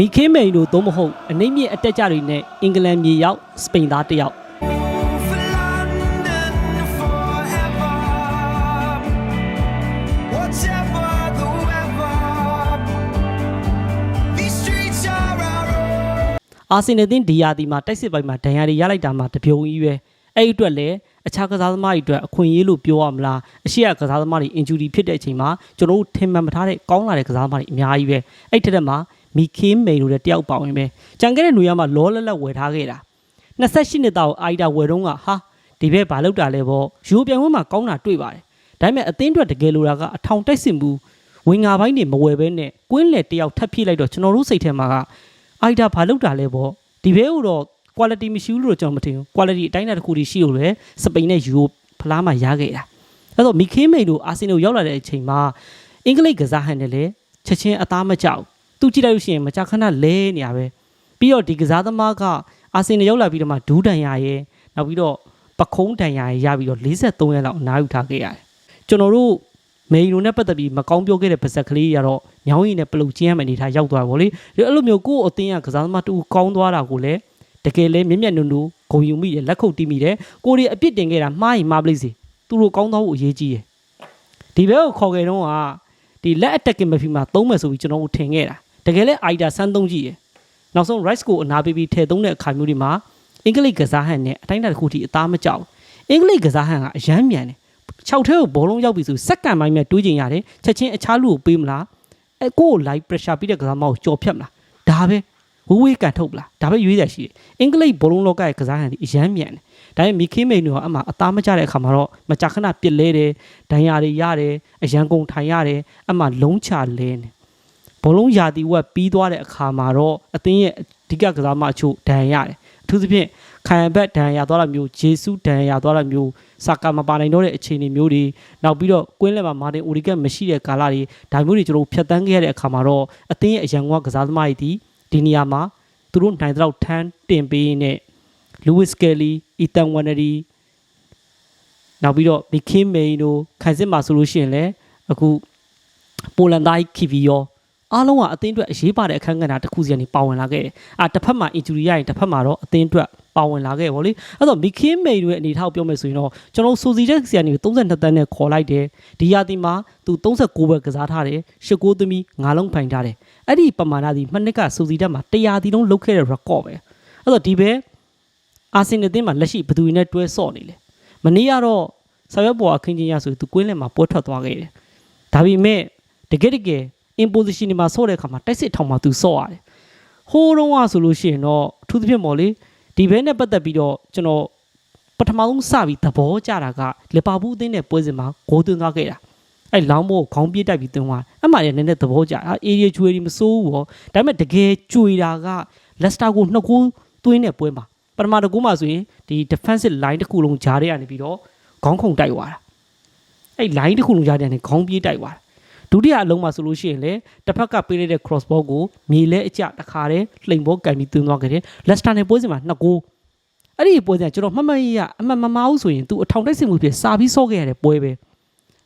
မီခင်းမိန်တို့သို့မဟုတ်အနှိမ့်မြင့်အတက်ကြတွေနဲ့အင်္ဂလန်မြေရောက်စပိန်သားတစ်ယောက် For London forever. Whatever the weather, these streets are our own. အာဆင်နယ်သင်းဒီယာဒီမှာတိုက်စစ်ပိုင်းမှာဒဏ်ရာတွေရလိုက်တာမှာတပြုံကြီးပဲအဲ့ဒီအတွက်လည်းအခြားကစားသမားတွေအတွက်အခွင့်အရေးလို့ပြောရမလားအရှိရကစားသမားတွေအင်ဂျူရီဖြစ်တဲ့အချိန်မှာကျွန်တော်တို့ထင်မှန်မထားတဲ့ကောင်းလာတဲ့ကစားသမားတွေအများကြီးပဲအဲ့ထက်မှာ မီခင်းမိန်တို့တဲ့တယောက်ပါဝင်ပဲကြံခဲ့တဲ့ຫນွေရမှာလောလက်လက်ဝယ်ထားခဲ့တာ28နှစ်သားကိုအိုက်တာဝယ်တော့ကဟာဒီဘက်ဘာလောက်တာလဲပေါ့ယူပြန်ဝင်မှာကောင်းတာတွေ့ပါတယ်ဒါပေမဲ့အသင်းအတွက်တကယ်လိုတာကအထောင်တိုက်စင်မှုဝင်ငါပိုင်းတွေမဝယ်ဘဲနဲ့ကွင်းလေတယောက်ထပ်ဖြည့်လိုက်တော့ကျွန်တော်တို့စိတ်ထဲမှာကအိုက်တာဘာလောက်တာလဲပေါ့ဒီဘဲကိုတော့ quality မရှိဘူးလို့ကျွန်တော်မထင်ဘူး quality အတိုင်းအတာတစ်ခုတည်းရှိလို့လေစပိန်နဲ့ယူရိုဖလားမှာရခဲ့တာအဲ့တော့မီခင်းမိန်တို့အာဆင်နယ်ရောက်လာတဲ့အချိန်မှာအင်္ဂလိပ်ကစားဟန်တယ်လေချက်ချင်းအသားမကြောက် သူကြည့်လိုက်လို့ရှိရင်မကြခဏလဲနေရပဲပြီးတော့ဒီကစားသမားကအာဆင်နယ်ရောက်လာပြီးတော့မှဒူးတန်ရရဲ့နောက်ပြီးတော့ပခုံးတန်ရရဲ့ရပြီးတော့43ရက်လောက်အနားယူထားခဲ့ရတယ်ကျွန်တော်တို့မေယုံနဲ့ပတ်သက်ပြီးမကောင်းပြောခဲ့တဲ့ပါဇက်ကလေးကတော့ညောင်းရည်နဲ့ပလုတ်ကျင်းရမယ့်အနေထားရောက်သွားပါဗောလေဒီအဲ့လိုမျိုးကိုယ့်အသင်းကကစားသမားတူကောင်းသွားတာကိုလည်းတကယ်လဲမြက်မြက်နုံနုံဂုံယူမိတယ်လက်ခုပ်တီးမိတယ်ကိုရီအပြစ်တင်ခဲ့တာမှားရင်မှားပလိစေသူတို့ကောင်းသွားဖို့အရေးကြီးတယ်ဒီဘဲကိုခေါ်ခဲ့တော့ကဒီလက်အတက်ကင်မဖီမှာသုံးမယ်ဆိုပြီးကျွန်တော်တို့ထင်ခဲ့တာ တကယ်လဲအိုက်တာဆန်းသုံးကြည့်ရယ်နောက်ဆုံး rice ကိုအနာပေးပြီးထည့်သုံးတဲ့အခါမျိုးတွေမှာအင်္ဂလိပ်ကစားဟန်နဲ့အတိုင်းအတာတစ်ခုထိအသားမကြောက်ဘူးအင်္ဂလိပ်ကစားဟန်ကအရမ်းမြန်တယ်6ထဲကိုဘောလုံးရောက်ပြီဆိုစက္ကန့်ပိုင်းမဲ့တွေးကျင်ရတယ်ချက်ချင်းအခြားလူကိုပေးမလားအဲကိုယ့်ကို live pressure ပြီးတဲ့ကစားမကိုကြော်ဖြတ်မလားဒါပဲဝေးဝေးကန်ထုတ်ပလားဒါပဲရွေးရရှိတယ်အင်္ဂလိပ်ဘောလုံးလောကရဲ့ကစားဟန်ဒီအရမ်းမြန်တယ်ဒါပေမဲ့မီခင်းမိန်တို့ကအမှအသားမကျတဲ့အခါမှာတော့မကြာခဏပစ်လဲတယ်ဒဏ်ရာတွေရတယ်အရန်ကုန်ထိုင်ရတယ်အမှလုံးချလဲနေ ဘောလုံးယာတီဝက်ပြီးသွားတဲ့အခါမှာတော့အသင်းရဲ့အဓိကကစားမအချို့ဒဏ်ရာရတယ်အထူးသဖြင့်ခံရဘက်ဒဏ်ရာသွားတာမျိုးဂျေဆုဒဏ်ရာသွားတာမျိုးစာကာမပါနိုင်တော့တဲ့အခြေအနေမျိုးတွေနောက်ပြီးတော့ကွင်းလယ်မှာမာတင်အိုရီကက်မရှိတဲ့ကာလတွေဒါမျိုးတွေကျွန်တော်တို့ဖြတ်တန်းခဲ့ရတဲ့အခါမှာတော့အသင်းရဲ့အရန်ကကစားသမားတွေဒီဒီနေရာမှာသူတို့နိုင်တဲ့လောက်ထမ်းတင်ပေးနေလူဝစ်ကယ်လီအီတန်ဝနရီနောက်ပြီးတော့မီခင်းမိန်တို့ခိုင်စစ်မှာဆိုလို့ရှိရင်လည်းအခုပိုလန်သားခီဗီယော အားလုံးကအသင်းအတွက်အရေးပါတဲ့အခန်းကဏ္ဍတစ်ခုစီကနေပါဝင်လာခဲ့တယ်။အာတစ်ဖက်မှာ injury ရရင်တစ်ဖက်မှာတော့အသင်းအတွက်ပါဝင်လာခဲ့ဗောလေ။အဲ့တော့မီခင်းမိန်တို့ရဲ့အနေထားကိုပြောမယ်ဆိုရင်တော့ကျွန်တော်ဆိုစီတဲ့ဆီကနေ32တန်းနဲ့ခေါ်လိုက်တယ်။ဒီရာသီမှာသူ39ဘက်ကစားထားတယ်။19သမီး9လုံးဖိုင်ထားတယ်။အဲ့ဒီပမာဏဒီမှနှစ်ကဆိုစီတက်မှာ100တီလုံးလုတ်ခဲ့တဲ့ record ပဲ။အဲ့တော့ဒီဘဲအာဆင်နယ်အသင်းမှာလက်ရှိဘယ်သူတွေနဲ့တွဲဆော့နေလဲ။မနေ့ကတော့ဆော်ရွက်ပေါ်အခင်းချင်းရဆိုသူကွင်းလယ်မှာပွဲထွက်သွားခဲ့တယ်။ဒါပေမဲ့တကယ်တကယ် imposition တွေမှာဆော့တဲ့အခါမှာတိုက်စစ်ထောင်မှာသူဆော့ရတယ်။ဟိုးတော့ကဆိုလို့ရှိရင်တော့အထူးသဖြင့်ပေါ့လေဒီဘဲနဲ့ပတ်သက်ပြီးတော့ကျွန်တော်ပထမဆုံးစပြီးသဘောကျတာကလီဗာပူးအသင်းနဲ့ပွဲစဉ်မှာဂိုးသွင်းသွားခဲ့တာ။အဲ့လောင်းမို့ခေါင်းပြေးတိုက်ပြီးသွင်းသွား။အဲ့မှာလည်းနည်းနည်းသဘောကျ။အေရီကျွေးဒီမစိုးဘူးပေါ့။ဒါပေမဲ့တကယ်ကျွေတာကလက်စတာကိုနှစ်ကိုသွင်းတဲ့ပွဲမှာပထမတစ်ကူမှဆိုရင်ဒီ defensive line တစ်ခုလုံးဂျားတွေကနေပြီးတော့ခေါင်းခုန်တိုက်သွားတာ။အဲ့ line တစ်ခုလုံးဂျားတွေကနေခေါင်းပြေးတိုက်သွားတာ။ ဒုတိယအလုံးမှာဆိုလို့ရှိရင်လေတစ်ဖက်ကပေးလိုက်တဲ့ cross ball ကိုမြေလဲအကျတခါတည်းလှိမ်ဘောကန်ပြီးသွင်းသွားခဲ့တယ်။ Leicester နဲ့ပွဲစဉ်မှာနှစ်ကိုအဲ့ဒီပွဲစဉ်ကကျွန်တော်မှတ်မှတ်ရအမှတ်မမအောင်ဆိုရင် तू အထောင်တိုက်စစ်မှုဖြစ်စာပြီးဆော့ခဲ့ရတဲ့ပွဲပဲ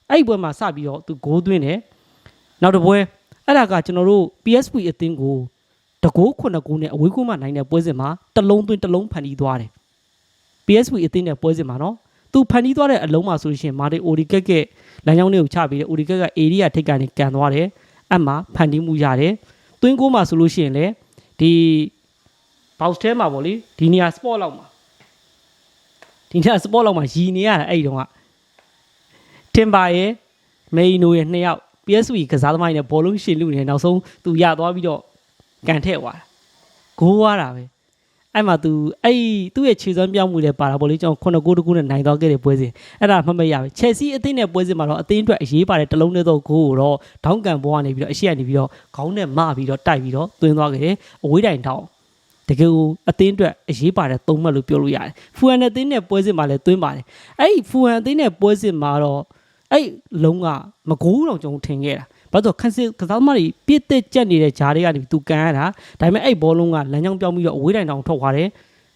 အဲ့ဒီပွဲမှာစပြီးတော့ तू ဂိုးသွင်းတယ်နောက်တစ်ပွဲအဲ့ဒါကကျွန်တော်တို့ PSV အသင်းကိုတကိုးခုနှစ်ကိုးနဲ့အဝေးကူးမှနိုင်တဲ့ပွဲစဉ်မှာတစ်လုံးသွင်းတစ်လုံးဖန်တီးသွားတယ် PSV အသင်းနဲ့ပွဲစဉ်မှာနော် သူဖန်တီးသွားတဲ့အလုံးမှာဆိုလို့ရှိရင်မာတီအိုဒီကက်ကက်လမ်းကြောင်းလေးကိုချပြီးတယ်အိုဒီကက်ကအေရီယာထိတ်ကနေကန်သွားတယ်အမှဖန်တီးမှုရတယ်သွင်းကိုးမှာဆိုလို့ရှိရင်လေဒီ box ထဲမှာပေါ့လေဒီနေရာ sport လောက်မှာဒီနေရာ sport လောက်မှာရီနေရတာအဲ့ဒီတော့ကတင်ပါရဲ့မေယီနိုရဲ့နှစ်ယောက် PSV ကစားသမားတွေနဲ့ဘောလုံးရှင်လူနေနောက်ဆုံးသူရသွားပြီးတော့ကန်ထည့်သွားတာဂိုးသွားတာပဲ အဲ့မှာ तू အဲ့သူ့ရဲ့ခြေစွမ်းပြောင်းမှုလည်းပါတာပေါ့လေကျွန်တော်ခုနှစ်ဂိုးတစ်ခုနဲ့နိုင်သွားခဲ့တဲ့ပွဲစဉ်အဲ့ဒါမှတ်မရပဲ Chelsea အသင်းနဲ့ပွဲစဉ်မှာတော့အသင်းအတွက်အရေးပါတဲ့တစ်လုံးတည်းသောဂိုးကိုတော့ဒေါင်းကန်ဘောကနေပြီးတော့အရှိကနေပြီးတော့ခေါင်းနဲ့မပြီးတော့တိုက်ပြီးတော့သွင်းသွားခဲ့တယ်အဝေးတိုင်တောင်းတကယ်ကိုအသင်းအတွက်အရေးပါတဲ့သုံးမှတ်လို့ပြောလို့ရတယ်။ဖူဟန်နဲ့အသင်းနဲ့ပွဲစစ်မှာလည်းသွင်းပါတယ်။အဲ့ဒီဖူဟန်အသင်းနဲ့ပွဲစစ်မှာတော့အဲ့လုံးကမကိုးတော့ကျွန်တော်ထင်ခဲ့တာ။ ဘာလို့လဲဆိုတော့ခန်းစစ်ကစားသမားတွေပြစ်တက်ကြက်နေတဲ့ဂျားတွေကနေသူကန်ရတာ။ဒါပေမဲ့အဲ့ဘောလုံးကလမ်းကြောင်းပြောင်းပြီးတော့အဝေးတိုင်တောင်ထုတ်သွားတယ်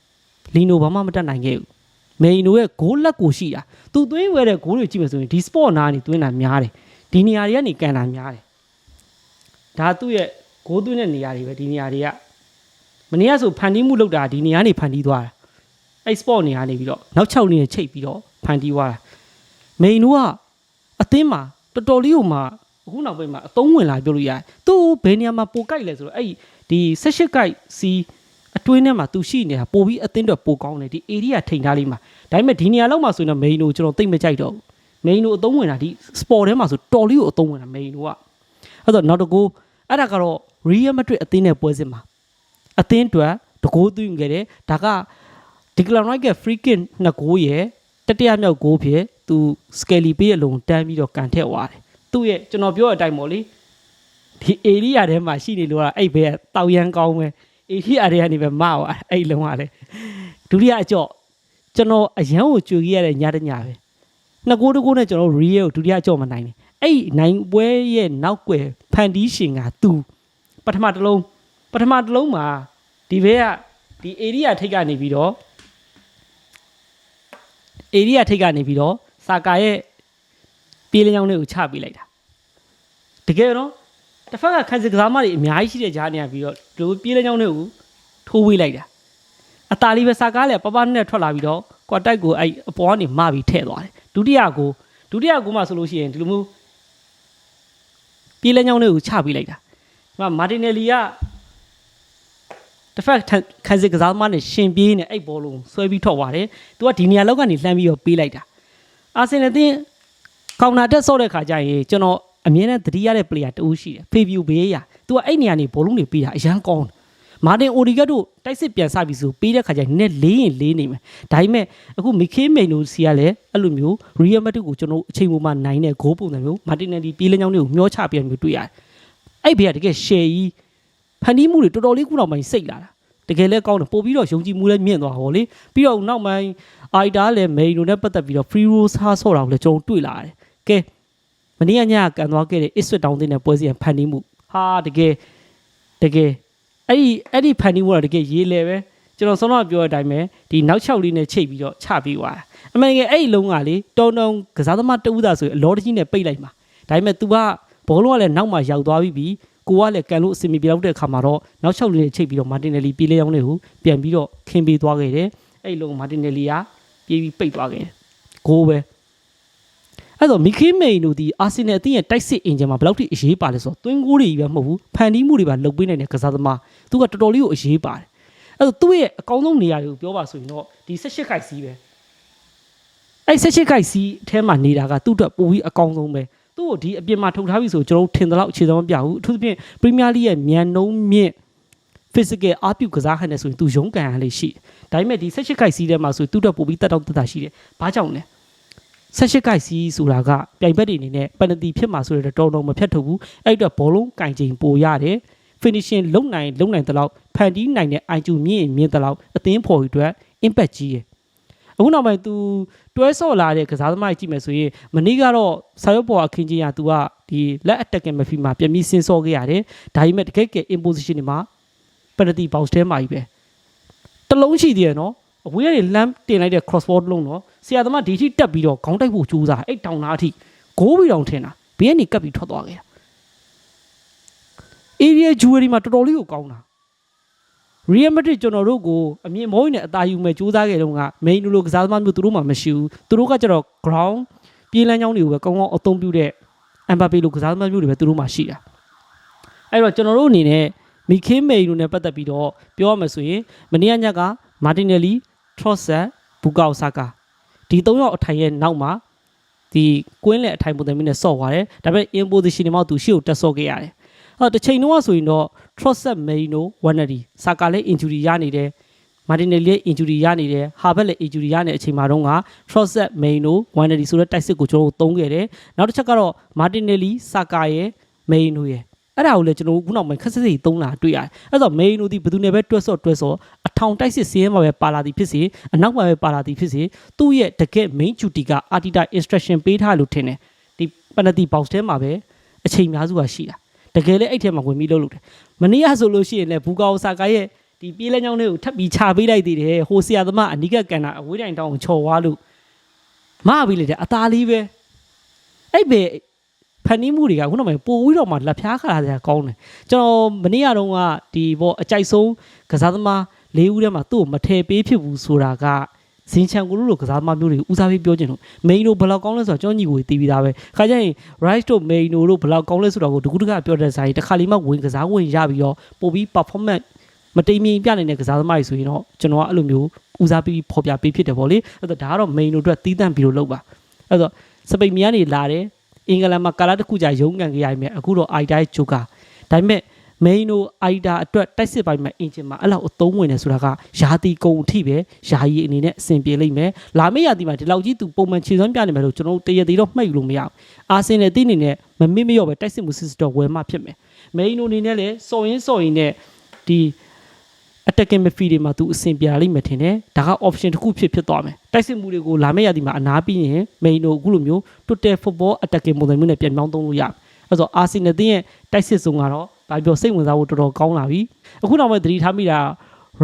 ။လီနိုဘာမှမတက်နိုင်ခဲ့ဘူး။မေယီနိုရဲ့ဂိုးလက်ကိုရှိတာ။သူသွင်းဝဲတဲ့ဂိုးတွေကြည့်မယ်ဆိုရင်ဒီစပေါ့နာကနေသွင်းတာများတယ်။ဒီနေရာတွေကနေကန်တာများတယ်။ဒါသူ့ရဲ့ဂိုးသွင်းတဲ့နေရာတွေပဲဒီနေရာတွေကမနေ့ကဆိုဖန်တီးမှုလောက်တာဒီနေရာနေဖန်တီးသွားတာအဲ့ sport နေရာနေပြီးတော့နောက်6နေချိတ်ပြီးတော့ဖန်တီးသွားတာမိန်တို့ကအသင်းမှာတော်တော်လေးကိုမှ အခုနောက်ပိုင်းမှာအသုံးဝင်လာပြောလို့ရတယ်သူဘယ်နေရာမှာပိုကြိုက်လဲဆိုတော့အဲ့ဒီ16ကြိုက်စီအတွင်းထဲမှာသူရှိနေတာပိုပြီးအသင်းတော့ပိုကောင်းတယ်ဒီ area ထိန်ထားလေးမှာဒါပေမဲ့ဒီနေရာလောက်မှာဆိုရင်တော့မိန်တို့ကျွန်တော်သိမ့်မကြိုက်တော့ဘူးမိန်တို့အသုံးဝင်တာဒီ sport ထဲမှာဆိုတော်လေးကိုအသုံးဝင်တာမိန်တို့ကအဲ့တော့နောက်တစ်ကူအဲ့ဒါကတော့ Real Madrid အသင်းနဲ့ပွဲစစ်မှာအသင်းအတွက်တကိုးသွင်းခဲ့တယ်ဒါကဒီကလန်ရိုက်က free kick နှစ်ဂိုးရဲ့တတိယမြောက်ဂိုးဖြစ်သူ Skelly ပေးအလုံးတန်းပြီးတော့ကန်ထက်သွားတယ် သူ့ရဲ့ကျွန်တော်ပြောတဲ့အတိုင်းပေါ့လေဒီ area ထဲမှာရှိနေလို့ကအဲ့ဘဲတောက်ရန်ကောင်းပဲ area တွေကနေပဲမသွားအဲ့လုံးကလေဒုတိယအကြော့ကျွန်တော်အရန်ကိုကြွေခဲ့ရတဲ့ညတညပဲနှစ်ကိုးတစ်ကိုးနဲ့ကျွန်တော် Real ကိုဒုတိယအကြော့မနိုင်ဘူးအဲ့နိုင်ပွဲရဲ့နောက်ွယ်ဖန်တီးရှင်ကသူပထမတစ်လုံးပထမတစ်လုံးမှာဒီဘက်ကဒီ area ထိပ်ကနေပြီးတော့ area ထိပ်ကနေပြီးတော့စာကာရဲ့ ပြေးလျောင်းလေးကိုချပေးလိုက်တာတကယ်တော့တစ်ဖက်ကခန်းစစ်ကစားမတွေအများကြီးရှိတဲ့ကြားနေရပြီးတော့ဒီလိုပြေးလျောင်းလေးကိုထိုးဝေးလိုက်တာအตาလေးပဲစာကားလည်းပပနဲ့ထွက်လာပြီးတော့ကွာတိုက်ကိုအဲ့အပေါ်ကနေမပြီးထည့်သွားတယ်ဒုတိယကိုဒုတိယကိုမှဆိုလို့ရှိရင်ဒီလိုမျိုးပြေးလဲညောင်းလေးကိုချပေးလိုက်တာဒီမှာမာတင်နယ်လီကတစ်ဖက်ခန်းစစ်ကစားသမားနဲ့ရှင်ပြေးနေအဲ့ဘောလုံးဆွဲပြီးထွက်သွားတယ်သူကဒီနေရာလောက်ကနေလှမ်းပြီးတော့ပေးလိုက်တာအာဆင်နယ်တင်း ကောင်နာတက်ဆော့တဲ့ခါကျရင်ကျွန်တော်အမြင်နဲ့သတိရတဲ့ player တူရှိတယ်ဖေဗီယိုဘေးရသူကအဲ့နေရာနေဘောလုံးတွေပေးတာအရန်ကောင်းတယ်မာတင်အိုဒီဂတ်တို့တိုက်စစ်ပြန်စပြီဆိုပေးတဲ့ခါကျရင်နည်းလေးရင်လေးနေမယ်ဒါပေမဲ့အခုမီခေးမိန်တို့စီကလည်းအဲ့လိုမျိုးရီယယ်မက်တစ်ကိုကျွန်တော်အချိန်ပေါ်မှာနိုင်တဲ့ဂိုးပုံစံမျိုးမာတင်နယ်ဒီပြေးလင်းချောင်းလေးကိုမျောချပြမျိုးတွေ့ရတယ်အဲ့ဘေးကတကယ်ရှယ်ကြီးဖန်တီးမှုတွေတော်တော်လေးခုနောက်ပိုင်းစိတ်လာတာတကယ်လဲကောင်းတယ်ပို့ပြီးတော့ယုံကြည်မှုလည်းမြင့်သွားဟောလေပြီးတော့နောက်ပိုင်းအိုက်တာလည်းမိန်တို့နဲ့ပတ်သက်ပြီးတော့ free roll စားဆော့တာကိုလည်းကျွန်တော်တွေ့လာတယ် ကဲမနေ့ကညကကန်သွားခဲ့တဲ့ Ipswich Town တဲ့ပွဲစီဖန်တီးမှုဟာတကယ်တကယ်အဲ့ဒီအဲ့ဒီဖန်တီးမှုကတကယ်ရေးလဲပဲကျွန်တော်ဆုံးတော့ပြောတဲ့အတိုင်းပဲဒီနောက်6လေးနဲ့ချိတ်ပြီးတော့ချပြီးသွားတာအမေငယ်အဲ့ဒီလုံးကလေတုံတုံကစားသမားတဦးသားဆိုရင်အလောတကြီးနဲ့ပိတ်လိုက်မှာဒါပေမဲ့ तू ကဘောလုံးကလည်းနောက်မှရောက်သွားပြီးပြီကိုကလည်းကန်လို့အစင်မပြေလောက်တဲ့အခါမှာတော့နောက်6လေးနဲ့ချိတ်ပြီးတော့မာတင်နယ်လီပြေးလဲအောင်လေးကိုပြန်ပြီးတော့ခင်းပေးသွားခဲ့တယ်အဲ့ဒီလုံးမာတင်နယ်လီကပြေးပြီးပိတ်သွားခဲ့တယ်ဂိုးပဲ အဲ့တော့မီခင်းမိန်တို့ဒီအာဆင်နယ်အသင်းရဲ့တိုက်စစ်အင်ဂျင်မှာဘယ်လောက်ထိအရေးပါလဲဆိုတော့တွင်းကိုးတွေကြီးပဲမဟုတ်ဘူးဖန်တီးမှုတွေပါလုပ်ပေးနိုင်တဲ့ကစားသမားသူကတော်တော်လေးကိုအရေးပါတယ်အဲ့တော့သူ့ရဲ့အကောင်းဆုံးနေရာတွေကိုပြောပါဆိုရင်တော့ဒီ16ခိုက်စီးပဲအဲ့16ခိုက်စီးအထဲမှာနေတာကသူ့အတွက်ပိုပြီးအကောင်းဆုံးပဲသူ့ကိုဒီအပြင်မှာထုတ်ထားပြီဆိုကျွန်တော်တို့ထင်သလောက်အခြေဆုံးမပြဘူးအထူးသဖြင့်ပရီးမီးယားလိရဲ့မြန်နှုံးမြင့် physical အားပြုကစားဟန်နဲ့ဆိုရင်သူရုန်းကန်ရလေးရှိတယ်ဒါပေမဲ့ဒီ16ခိုက်စီးထဲမှာဆိုရင်သူ့အတွက်ပိုပြီးတက်တော့တက်တာရှိတယ်ဘာကြောင့်လဲ ဆက်ရှိကိုက်စီဆိုတာကပြိုင်ဘက်တွေအနေနဲ့ပန်နတီဖြစ်မှာဆိုတော့တော်တော်မဖြတ်ထုတ်ဘူးအဲ့တော့ဘောလုံးကင်ချိန်ပိုရတယ် finishing လုံနိုင်လုံနိုင်တလောက်ဖန်တီးနိုင်တဲ့ IQ မြင့်ရင်မြင့်တလောက်အသင်းဖော်ယူအတွက် impact ကြီးရယ်အခုနောက်ပိုင်း तू တွဲဆော့လာတဲ့ကစားသမားကြီးကြည့်မယ်ဆိုရင်မနေ့ကတော့ဆာရုပ်ပေါ်အခင်းချင်းက तू ကဒီလက် attacking မဖီမှာပြန်ပြီးစင်ဆော့ခဲ့ရတယ်ဒါပေမဲ့တကယ်ကဲ imposition တွေမှာ penalty box ထဲမှာကြီးပဲတလုံးရှိသေးတယ်နော်အဝေးကနေလမ်းတင်လိုက်တဲ့ cross ball တစ်လုံးတော့ ဆရာသမားဒီထိတက်ပြီးတော့ခေါင်းတိုက်ဖို့ကြိုးစားအဲ့တောင်သားအထိဂိုးပြီးတောင်ထင်တာဘေးကနေကပ်ပြီးထွက်သွားခဲ့တာ area jewelry မှာတော်တော်လေးကိုကောင်းတာ Real Madrid ကျွန်တော်တို့ကိုအမြင်မောင်းနဲ့အသာယူမဲ့စူးစမ်းခဲ့တုန်းက main လိုကစားသမားမျိုးသူတို့မှမရှိဘူးသူတို့ကကျတော့ ground ပြေးလမ်းကြောင်းတွေကိုပဲကောင်းကောင်းအသုံးပြုတဲ့ Mbappe လိုကစားသမားမျိုးတွေပဲသူတို့မှရှိတာအဲ့တော့ကျွန်တော်တို့အနေနဲ့မီခင်းမေတို့နဲ့ပတ်သက်ပြီးတော့ပြောရမယ်ဆိုရင်မနေ့ကညကမာတင်နယ်လီထရော့ဆက်ဘူကောက်ဆာကာ ဒီ၃ယောက်အထိုင်ရဲ့နောက်မှာဒီကွင်းလက်အထိုင်ပုံစံမျိုးနဲ့ဆော့သွားတယ်ဒါပေမဲ့ in position တွေမှာသူရှေ့ကိုတက်ဆော့ခဲ့ရတယ်အဲ့တော့တစ်ချိန်လုံးကဆိုရင်တော့ Trosset Maino Wanadi စာကာလည်း injury ရနေတယ်မာတင်နယ်လီရဲ့ injury ရနေတယ်ဟာဘက်လည်း injury ရနေတဲ့အချိန်မှာတော့က Trosset Maino Wanadi ဆိုတဲ့တိုက်စစ်ကိုကျွန်တော်တို့သုံးခဲ့တယ်နောက်တစ်ချက်ကတော့မာတင်နယ်လီစာကာရဲ့ Maino ရဲ့ အဲ့ဒါကိုလည်းကျွန်တော်တို့ခုနောက်ပိုင်းခက်စစ်စစ်သုံးလာတွေ့ရတယ်အဲ့တော့ Maino ဒီဘယ်သူနဲ့ပဲတွဲဆော့တွဲဆော့အထောင်တိုက်စစ်စီးရဲမှာပဲပါလာသည်ဖြစ်စေအနောက်မှာပဲပါလာသည်ဖြစ်စေသူ့ရဲ့တကယ် main duty က artita instruction ပေးထားလို့ထင်တယ်ဒီ penalty box ထဲမှာပဲအချိန်များစုကရှိတာတကယ်လည်းအဲ့ထဲမှာဝင်ပြီးလှုပ်လို့တယ်မနေ့ကဆိုလို့ရှိရင်လည်းဘူကာအိုဆာကာရဲ့ဒီပြေးလဲညောင်းလေးကိုထပ်ပြီးချပေးလိုက်သေးတယ်ဟိုဆရာသမားအနိကကန်တာအဝေးတိုင်တောင်းချော်ွားလို့မပြီးလေတဲ့အသားလေးပဲအဲ့ဘယ်ဘ ဖန်တီးမှုတွေကအခုနောက်ပိုင်းပို့ပြီးတော့မှလက်ဖျားခါရတဲ့ကောင်းတယ်ကျွန်တော်မနေ့ကတော့ကဒီဘောအကြိုက်ဆုံးကစားသမား၄ဦးထဲမှာသူ့ကိုမထည့်ပေးဖြစ်ဘူးဆိုတာကဇင်ချန်ကိုလိုကစားသမားမျိုးတွေဦးစားပေးပြောချင်လို့မိန်တို့ဘယ်လောက်ကောင်းလဲဆိုတော့ကျွန်တော်ညီကိုတီးပြီးသားပဲခါကျရင် rice တို့မိန်တို့ဘယ်လောက်ကောင်းလဲဆိုတော့ကိုတကူတကပြောတဲ့ဆိုင်တခါလေးမှဝင်ကစားဝင်ရပြီးတော့ပို့ပြီး performance မတိမ်မြင်ပြနိုင်တဲ့ကစားသမားတွေဆိုရင်တော့ကျွန်တော်ကအဲ့လိုမျိုးဦးစားပေးဖော်ပြပေးဖြစ်တယ်ဗောလေအဲ့တော့ဒါကတော့ main တို့အတွက်တီးတန့်ပြီးလို့လုပ်ပါအဲ့တော့စပိန်မီကနေလာတယ် အင်္ဂလန်မှာကာလာတစ်ခုကြာရုံးကန်ကြရမယ်အခုတော့ IDA ဂျိုကာဒါပေမဲ့ main တို့ IDA အတွက်တိုက်စစ်ပိုင်းမှာအင်ဂျင်မှာအဲ့လောက်အသုံးဝင်နေဆိုတာကယာတီကုံအထိပဲယာယီအနေနဲ့အဆင်ပြေလိမ့်မယ်လာမယ့်ယာတီမှာဒီလောက်ကြီးသူပုံမှန်ခြေစွမ်းပြနေမယ်လို့ကျွန်တော်တို့တရသေးတော့မှတ်ယူလို့မရဘူးအာဆင်နယ်တီးနေနဲ့မမစ်မရော့ပဲတိုက်စစ်မှုစစ်တော့ဝယ်မှဖြစ်မယ် main တို့အနေနဲ့လည်းစော်ရင်းစော်ရင်နဲ့ဒီ attacking midfield တွေမှာသူအဆင်ပြေလိမ့်မယ်ထင်တယ်ဒါက option တစ်ခုဖြစ်ဖြစ်သွားမယ်တိုက်စစ်မှုတွေကိုလာမယ့်ရာသီမှာအနားပြီးရင် main တို့အခုလိုမျိုး total football attacking ပုံစံမျိုးနဲ့ပြန်ပြောင်းသုံးလို့ရတယ်အဲ့တော့ Arsenal တင်းရဲ့တိုက်စစ်ဆုံးကတော့ဘာပြောစိတ်ဝင်စားဖို့တော်တော်ကောင်းလာပြီအခုနောက်မှသတိထားမိတာ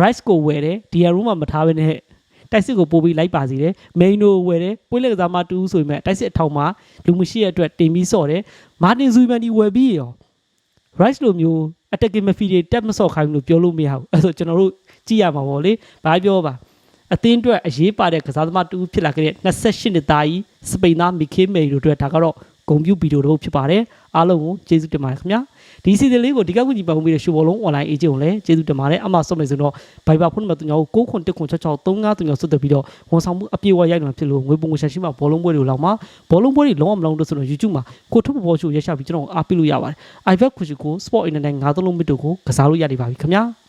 rice ကိုဝယ်တယ် DR room မှာမထားဘဲနဲ့တိုက်စစ်ကိုပို့ပြီးလိုက်ပါစီတယ် main တို့ဝယ်တယ်ပွေးလက်ကစားမတူးဆိုပေမဲ့တိုက်စစ်အထောင်မှာလူမရှိတဲ့အတွက်တင်ပြီးစော့တယ်မာတင်ဇူမန်ဒီဝယ်ပြီးရော rice လိုမျိုး attacking midfield တွေတက်မစော့ခိုင်းဘူးလို့ပြောလို့မရဘူးအဲ့ဆိုကျွန်တော်တို့ကြည့်ရမှာပေါ့လေဘာပြောပါအသင်းအတွက်အရေးပါတဲ့ကစားသမားတူဖြစ်လာခဲ့တဲ့28နှစ်သားကြီးစပိန်သားမီခေမေတို့အတွက်ဒါကတော့ ဂုံပြူဗီဒီယိုတစ်ပုဒ်ဖြစ်ပါတယ်အားလုံးကိုကျေးဇူးတင်ပါတယ်ခင်ဗျာဒီစီစဉ်လေးကိုဒီကကူညီပံ့ပိုးပေးတဲ့ရှိုးဘောလုံး online agent ကိုလည်းကျေးဇူးတင်ပါတယ်အမှဆုံးမယ်ဆိုတော့ Viber ဖုန်းနံပါတ်3ကို9ခွန်1ခွန်6 6 3 5 3 6ဆက်သွယ်ပြီးတော့ဝန်ဆောင်မှုအပြည့်အဝရိုက်မှာဖြစ်လို့ငွေပုံငွေရှာရှိမှာဘောလုံးပွဲတွေလောက်မှာဘောလုံးပွဲတွေလုံးဝမလုံးတော့ဆိုတော့ YouTube မှာကိုထုတ်ပေါ်ရှိုးရက်ရှာပြီးကျွန်တော်အားပေးလို့ရပါတယ် iVet ခုရှိကို Sport Internet ငါးသုံးလုံးမစ်တို့ကိုကစားလို့ရနေပါပြီခင်ဗျာ